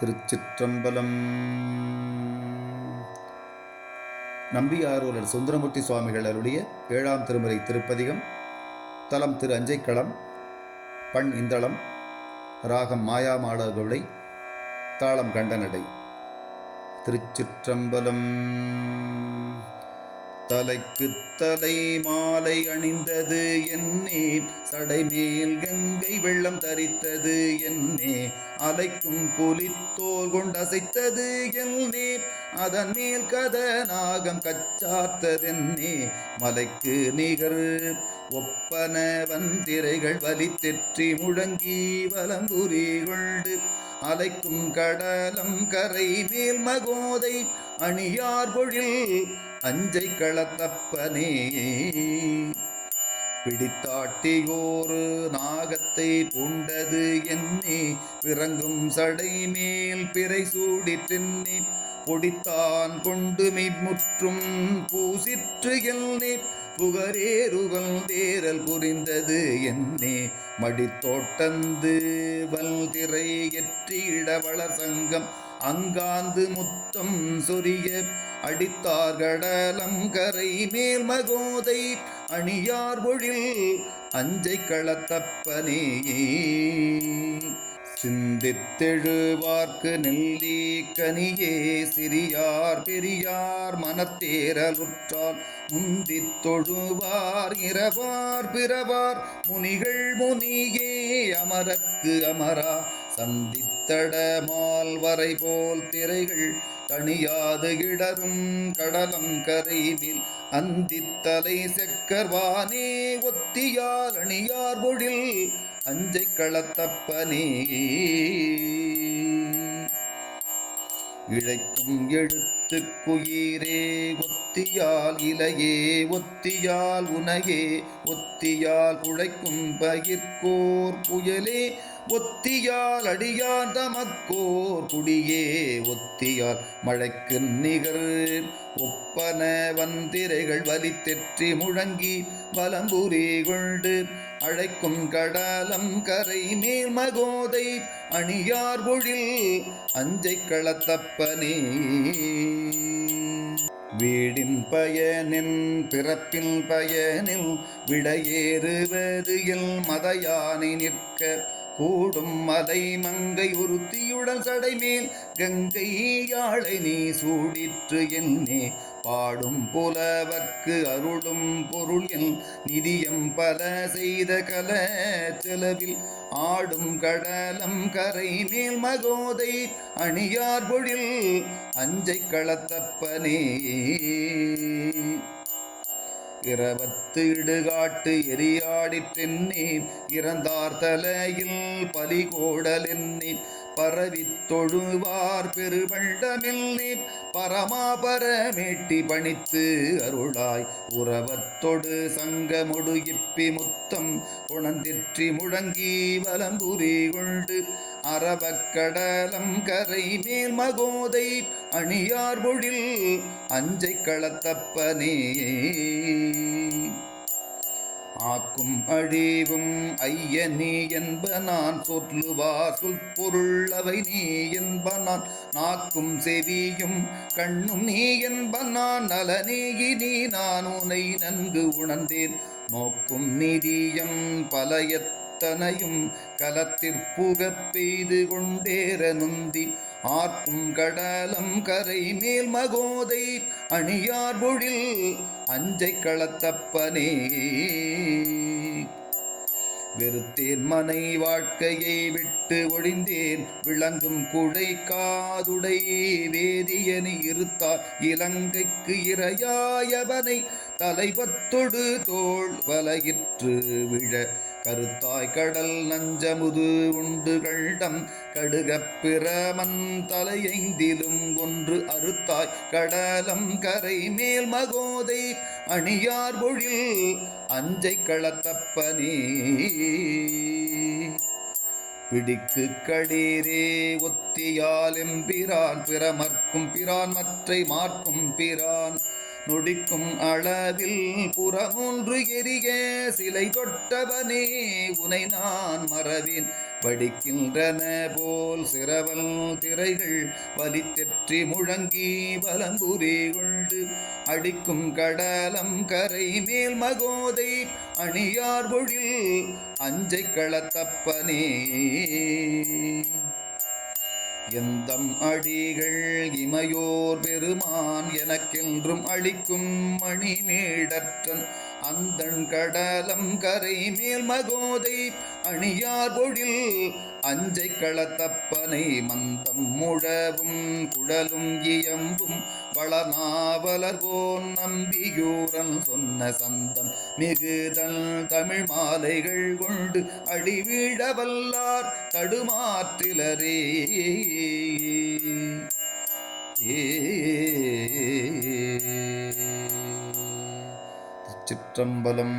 திருச்சிற்றம்பலம். நம்பியாரூரர் சுந்தரமூர்த்தி சுவாமிகள் அருளிய ஏழாம் திருமுறை திருப்பதிகம் தலம் திரு அஞ்சைக்களம் பண் இந்தளம் ராகம் மாயாமாளர்களை தாளம் கண்டனடை. திருச்சிற்றம்பலம். தலைக்கு தலை மாலை அணிந்தது என்னே? சடைமேல் கங்கை வெள்ளம் தரித்தது என்னே? அலைக்கும் புலித்தோல் கொண்டசைத்தது என்னே? அதன் மேல் கதநாகம் கச்சார்த்ததென்னே? மலைக்கு நிகர் ஒப்பன வந்திரைகள் வலி தெற்றி முழங்கி வலம்புரி கொண்டு அலைக்கும் கடலம் கரை மேல் மகோதை அணியார் பொழில் அஞ்சை களத்தப்பனே. பிடித்தாட்டியோரு நாகத்தை பூண்டது என்னே. பிறங்கும் சடை மேல் பிறை சூடிற்றென்னே பொடித்தான் கொண்டு மெய்முற்றும் பூசிற்று எல்லே. புகரேறுகள் தேரல் புரிந்தது என்னே. மடித்தோட்டந்து வல்திரை எற்றிட வளர் சங்கம். அங்காந்து முத்தம் சொரிய அடித்தார் கடலம் கரை மேல் மகோதை அணியார் பொழில் அஞ்சை களத்தப்பனே. சிந்தித்தெழுவார்க்கு நெல்லி கனியே சிறியார் பெரியார் மனத்தேரலுற்றால் முந்தித் தொழுவார் இரவார் பிறவார் முனிகள் முனியே அமரக்கு அமரா. சந்தித்தடமால் வரை போல் திரைகள் தனியாது இடரும் கடலம் கரைவில் அந்தித்தலை செக்கர்வானே ஒத்தியால் அணியார் பொழில். அஞ்சை களத்தப்பனே. இழைக்கும் எழுத்து குயிரே ஒத்தியால் இலையே ஒத்தியால் உனையே ஒத்தியால் உழைக்கும் பயிர்கோர் புயலே ஒத்தியால் அடியார் தமக்கோர் குடியே ஒத்தியால் மழைக்கு நிகர். ஒப்பன வந்திரைகள் வலி தெற்றி முழங்கி வலம்புரி கொண்டு அழைக்கும் கடலம் கரை மேல் மகோதை அணியார் பொழில் அஞ்சை களத்தப்பனே. வீடின் பயனில் பிறப்பின் பயனில் விடையேறுவது எல் மதையானை நிற்க கூடும் மதை மங்கை உறுத்தி ஒருத்தியுடன் சடைமேல் கங்கை யாழை நீ சூடிற்று என்னே. பாடும் புலவர்க்கு அருளும் பொருள் என் நிதியம் பல செய்த கல செலவில். ஆடும் கடலம் கரை மேல் மகோதை அணியார் பொழில் அஞ்சை களத்தப்பனே. இரவத்து இடுகாட்டு எரியாடித் தென்னே இறந்தார் தலையில் பலிகோடல் என்னே பரவித் தொழுவார் பெருவண்டமில்லே பரமாபரமேட்டி பணித்து அருளாய். உறவத்தொடு சங்கமொடு இப்பி முத்தம். குணந்திற்றி முழங்கி வலம்புரி கொண்டு. அறவக்கடலம் கரை மேல் மகோதை. அணியார் பொழில் அஞ்சை களத்தப்பனே ஆக்கும் அழிவும் ஐய நீ என்ப நான் சொல்லுவா சொல் பொருள் நீ என்ப நான் நாக்கும் செவியும் கண்ணும் நீ என்ப நான் நலனேகி நீ நான் உனை நன்கு உணர்ந்தேன். நோக்கும் நிதியம் பலயத் அத்தனையும் கலத்திற்புகப் பெய்து கொண்டேற நுந்தி ஆர்க்கும் கடலம் கரை மேல் மகோதை அணியார் பொழில் அஞ்சை களத்தப்பனே. வெறுத்தேன் மனை வாழ்க்கையை விட்டு ஒழிந்தேன் விளங்கும் குடை காதுடை வேதியனை இருத்தார் இலங்கைக்கு இரையாயவனை தலைவத்தொடு தோல் வலையிற்று விழ கருத்தாய் கடல் நஞ்சமுது உண்டு கண்டம் கடுகப் பிரமன் தலையைந்திலும் ஒன்று அறுத்தாய் கடலம் கரை மேல் மகோதை அணியார் பொழில் அஞ்சை களத்தப்பனே. பிடிக்கு கடீரே ஒத்தியால் எம்பிரான் பிறமர்க்கும் பிரான் மற்றை மார்க்கும் பிரான். நொடிக்கும் அளவில் புறமூன்று எரிய சிலை தொட்டவனே உனை நான் மறவேன். வடிக்கின்றன போல் சிரவல் திரைகள் வலித்தெற்றி முழங்கி வலம்புரி கொண்டு அடிக்கும் கடலம் கரை மேல் மகோதை அணியார் பொழில் அஞ்சை களத்தப்பனே. எந்தம் அடிகள் இமையோர் பெருமான் எனக்கென்றும் அளிக்கும் மணிமேடற்றன். அந்தன் கடலம் கரை மேல் மகோதை அணியார் பொழில் அஞ்சை களத்தப்பனை மந்தம் முழவும் குழலும் இயம்பும். வளநாவலர்கோன் நம்பியூரன் சொன்ன சந்தம் மிகுதல் தமிழ் மாலைகள் கொண்டு அடிவிடவல்லார் தடுமாற்றிலரே. ஏ சிற்றம்பலம்